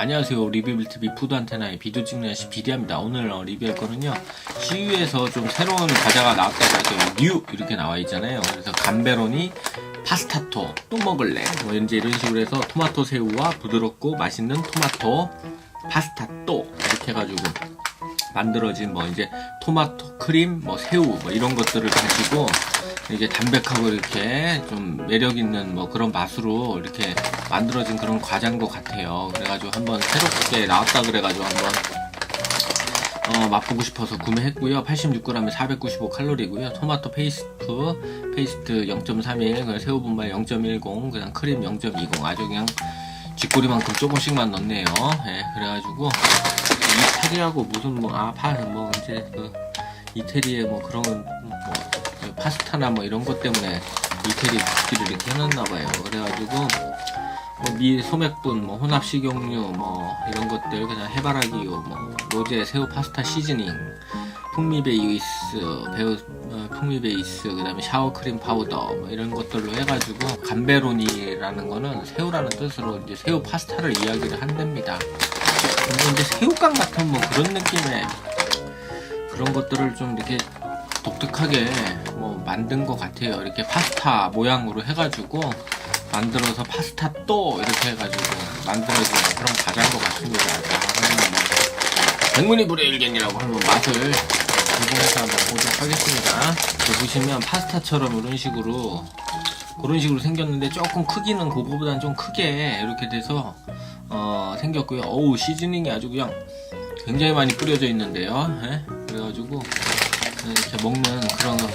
안녕하세요. 리뷰빌TV 푸드 안테나의 비디오 찍는 아저씨 비디아입니다. 오늘 어, 리뷰할 거는요. CU에서 좀 새로운 과자가 나왔다고 해서 뉴! 이렇게 나와 있잖아요. 그래서 감베로니 파스타토 또 먹을래. 뭐 이제 이런 식으로 해서 토마토 새우와 부드럽고 맛있는 토마토 파스타또 이렇게 해가지고 만들어진 뭐 이제 토마토 크림 뭐 새우 뭐 이런 것들을 가지고 이게 담백하고 이렇게 좀 매력 있는 뭐 그런 맛으로 이렇게 만들어진 그런 과자인 것 같아요. 그래가지고 한번 새롭게 나왔다 그래가지고 한번 어, 맛보고 싶어서 구매했고요. 86g에 495 칼로리고요. 토마토 페이스트 페이스트 0.31, 새우 분말 0.10, 그냥 크림 0.20 아주 그냥 쥐꼬리만큼 조금씩만 넣네요. 예, 그래가지고 이태리하고 무슨 뭐아파뭐 이제 그 이태리에 뭐 그런 뭐 파스타나 뭐 이런 것 때문에 이태리 국기를 이렇게 해놨나 봐요. 그래가지고 뭐 미 소맥분, 뭐 혼합 식용유, 뭐 이런 것들 그냥 해바라기유, 뭐 로제 새우 파스타 시즈닝, 풍미 베이스, 배우 어, 풍미 베이스, 그다음에 샤워 크림 파우더 뭐 이런 것들로 해가지고 감베로니라는 거는 새우라는 뜻으로 이제 새우 파스타를 이야기를 한답니다. 근데 이제 새우깡 같은 뭐 그런 느낌의 그런 것들을 좀 이렇게 독특하게 뭐 만든 것 같아요. 이렇게 파스타 모양으로 해가지고 만들어서 파스타 또 이렇게 해가지고 만들어진 그런 과자인 것 같습니다. 백문이 불여일견이라고 한번 맛을 제공해서 한번 보도록 하겠습니다. 보시면 파스타처럼 이런 식으로 그런 식으로 생겼는데 조금 크기는 그거보다는 좀 크게 이렇게 돼서 어, 생겼고요. 어우 시즈닝이 아주 그냥 굉장히 많이 뿌려져 있는데요. 예? 그래가지고 이렇게 먹는 그런 뭐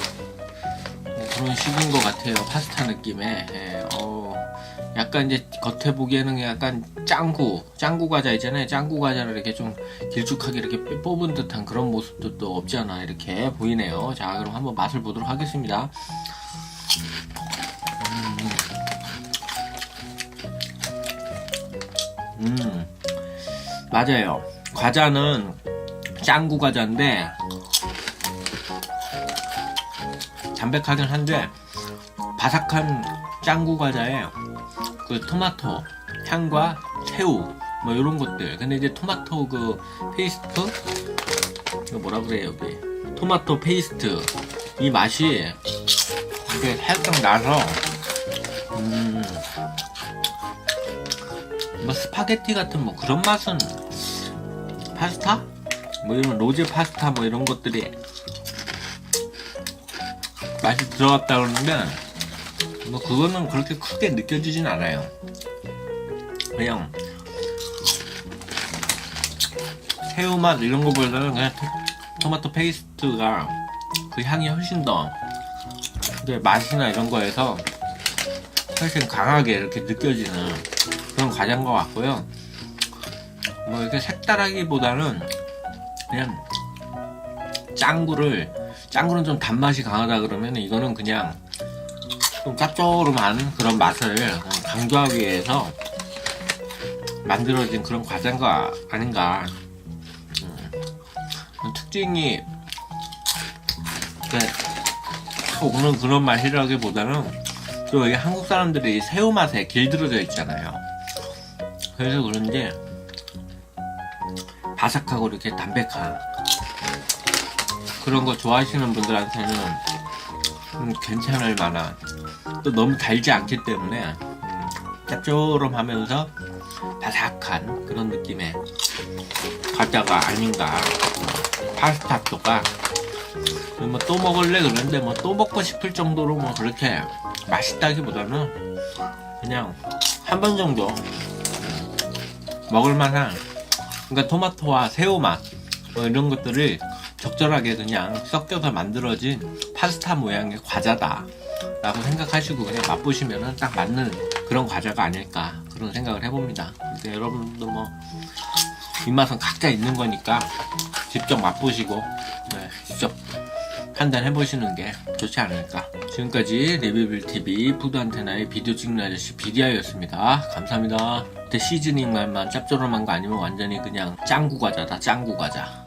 그런 식인 것 같아요. 파스타 느낌의. 예, 어, 약간 이제 겉에 보기에는 약간 짱구, 짱구 과자 있잖아요. 짱구 과자를 이렇게 좀 길쭉하게 이렇게 뽑은 듯한 그런 모습도 또 없지 않아 이렇게 보이네요. 자, 그럼 한번 맛을 보도록 하겠습니다. 음, 음, 맞아요. 과자는 짱구 과자인데 담백하긴 한데 바삭한 짱구 과자에 그 토마토 향과 새우 뭐 이런 것들. 근데 이제 토마토 그 페이스트? 이거 뭐라 그래 여기? 토마토 페이스트. 이 맛이 이렇게 살짝 나서 음, 뭐 스파게티 같은 뭐 그런 맛은 파스타? 뭐 이런 로제 파스타 뭐 이런 것들이 맛이 들어갔다 그러는데 뭐 그거는 그렇게 크게 느껴지진 않아요. 그냥 새우 맛 이런 거보다는 그냥 토- 토마토 페이스트가 그 향이 훨씬 더 근데 맛이나 이런 거에서 훨씬 강하게 이렇게 느껴지는 그런 과자인 것 같고요. 뭐 이렇게 색다르기보다는 그냥 짱구를 짱구는 좀 단맛이 강하다 그러면 이거는 그냥 좀 짭조름한 그런 맛을 강조하기 위해서 만들어진 그런 과자가 아닌가 음. 특징이 오는 그런 맛이라기보다는 또 이게 한국 사람들이 새우 맛에 길들여져 있잖아요 그래서 그런지 바삭하고 이렇게 담백한 그런 거 좋아하시는 분들한테는 음, 괜찮을 만한 또 너무 달지 않기 때문에 음, 짭조름하면서 바삭한 그런 느낌의 과자가 아닌가. 파스타또가. 뭐 또 먹을래 그런데 뭐 또 먹고 싶을 정도로 뭐 그렇게 맛있다기보다는 그냥 한 번 정도 먹을 만한 그러니까 토마토와 새우 맛 뭐 이런 것들을 적절하게 그냥 섞여서 만들어진 파스타 모양의 과자다 라고 생각하시고 그냥 맛보시면은 딱 맞는 그런 과자가 아닐까 그런 생각을 해봅니다. 근데 여러분도 뭐 입맛은 각자 있는 거니까 직접 맛보시고 네, 직접 판단해 보시는 게 좋지 않을까. 지금까지 리뷰빌TV 푸드안테나의 비디오 찍는 아저씨 비디아였습니다. 감사합니다. 근데 시즈닝 맛만 짭조름한 거 아니면 완전히 그냥 짱구 과자다 짱구 과자